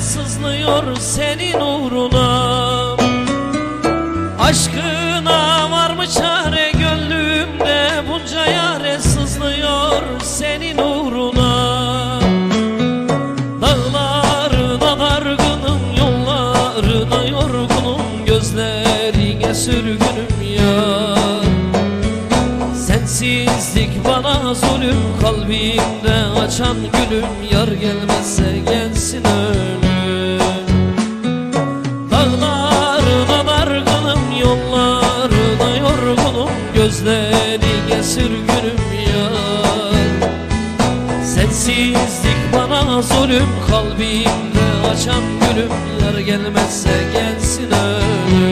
sızlıyor senin uğruna. Aşkına var mı çare gönlümde? Bunca yare sızlıyor senin uğruna. Dağlarına dargınım yollarına yorgunum gözlerine sürgünüm ya Sensizlik zulüm kalbimde açan gülüm Yar gelmezse gelsin ölüm. Dağlarına dargınım yollarına yorgunum Gözlerine sürgünüm yar. Sensizlik bana zulüm kalbimde açan gülüm Yar gelmezse gelsin ölüm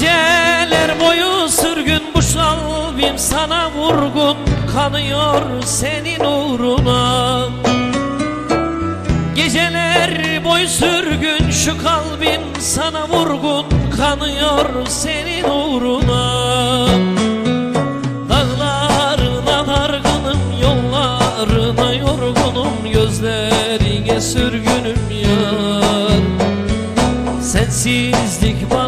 Geceler boyu sürgün bu kalbim sana vurgun kanıyor senin uğruna. Geceler boyu sürgün şu kalbim sana vurgun kanıyor senin uğruna. Dağlarına dargınım yollarına yorgunum gözlerine sürgünüm yar. Sensizlik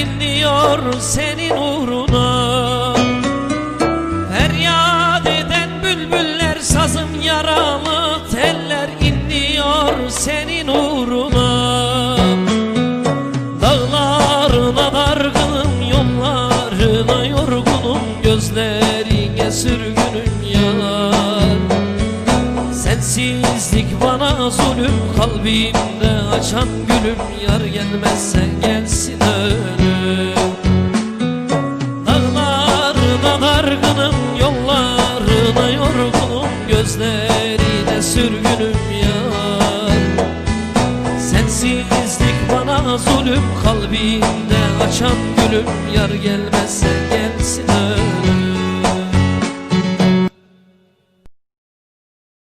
teller inliyor senin uğruna. Feryat eden bülbüller sazın yaralı teller inliyor senin uğruna. Dağlarına dargınım yollarına yorgunum gözlerine sürgünüm yar Sensizlik bana zulüm kalbimde açan gülüm Yar gelmezse gelsin ölüm Gözlerine sürgünüm yar Sensizlik bana zulüm kalbimde açan gülüm. Yar gelmezse gelsin ölüm